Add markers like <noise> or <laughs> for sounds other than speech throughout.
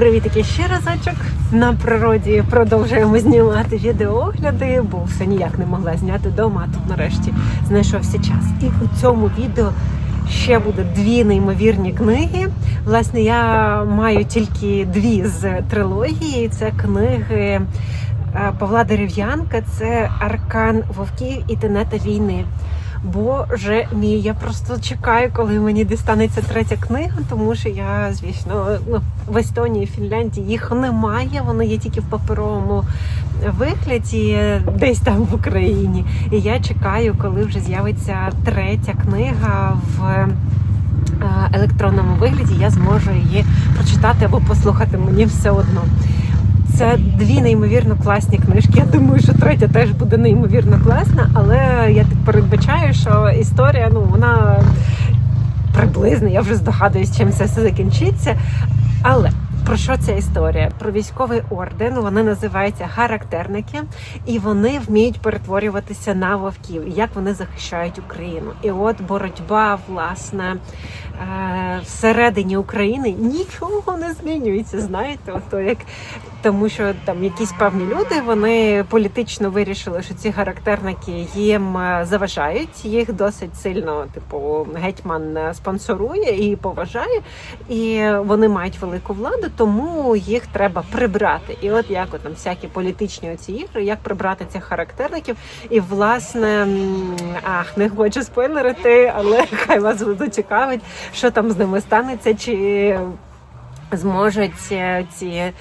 Привітики ще разочок. На природі продовжуємо знімати відеоогляди, бо все ніяк не могла зняти вдома, а тут нарешті знайшовся час. І у цьому відео ще буде дві неймовірні книги. Власне, я маю тільки дві з трилогії. Це книги е, Павла Дерев'янка, це Аркан Вовків і Тенета війни. Боже мій, я просто чекаю, коли мені дістанеться третя книга, тому що я, звісно, ну, в Естонії, Фінляндії їх немає. Вони є тільки в паперовому вигляді, десь там в Україні. І я чекаю, коли вже з'явиться третя книга в е, електронному вигляді. Я зможу її прочитати або послухати. Мені все одно. Це дві неймовірно класні книжки. Я думаю, що третя теж буде неймовірно класна, але я так передбачаю, що історія ну вона приблизно, я вже здогадуюсь, чим це все закінчиться. Але про що ця історія? Про військовий орден. Вони називаються характерники, і вони вміють перетворюватися на вовків. Як вони захищають Україну? І от боротьба, власне, е, всередині України нічого не змінюється. Знаєте, ото як тому, що там якісь певні люди вони політично вирішили, що ці характерники їм е, заважають. Їх досить сильно, типу, гетьман е, спонсорує і поважає, і вони мають велику владу, тому їх треба прибрати. І от як от там всякі політичні оці ігри, як прибрати цих характерників. І власне ах, не хочу спойлерити, але <laughs> хай вас зацікавить, що там з ними станеться, чи зможуть е, ці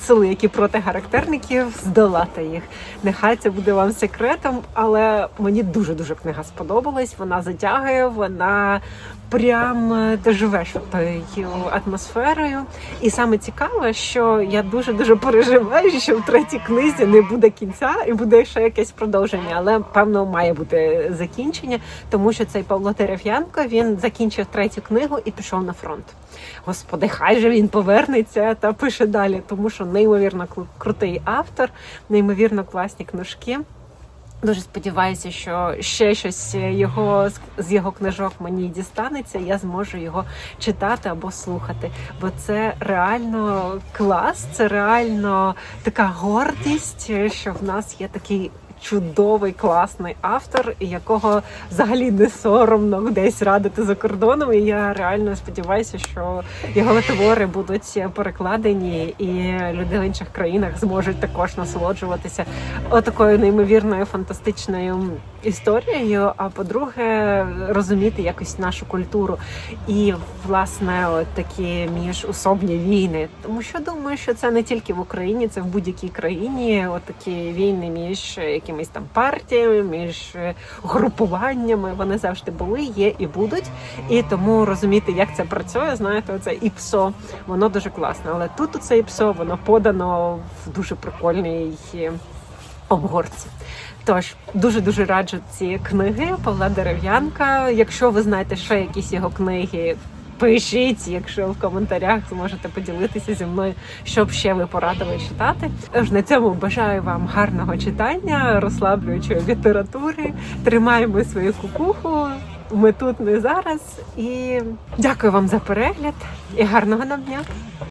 сили, які проти характерників, здолати їх. Нехай це буде вам секретом, але мені дуже дуже книга сподобалась. Вона затягує, вона прям е, ти живеш тою атмосферою. І саме цікаве, що я дуже дуже переживаю, що в третій книзі не буде кінця і буде ще якесь продовження, але певно має бути закінчення, тому що цей Павло Терев'янко він закінчив третю книгу і пішов на фронт. Господи, хай же він повернеться та пише далі, тому що неймовірно кру- крутий автор, неймовірно класні книжки. Дуже сподіваюся, що ще щось його з- з його книжок мені дістанеться. Я зможу його читати або слухати. Бо це реально клас, це реально така гордість, що в нас є такий. Чудовий класний автор, якого взагалі не соромно десь радити за кордоном. І я реально сподіваюся, що його твори будуть перекладені, і люди в інших країнах зможуть також насолоджуватися отакою неймовірною фантастичною історією. А по-друге, розуміти якось нашу культуру і власне от такі міжусобні війни. Тому що думаю, що це не тільки в Україні, це в будь-якій країні. От такі війни між якимись там партіями, між е, групуваннями. Вони завжди були, є і будуть. І тому розуміти, як це працює, знаєте, це ІПСО, воно дуже класно. Але тут це ІПСО, воно подано в дуже прикольній е, обгорці. Тож дуже дуже раджу ці книги Павла Дерев'янка. Якщо ви знаєте ще якісь його книги. Пишіть, якщо в коментарях зможете поділитися зі мною, що б ще ви порадили читати. Тож на цьому бажаю вам гарного читання, розслаблюючої літератури. Тримаємо свою кукуху. Ми тут не зараз. І дякую вам за перегляд і гарного нам дня.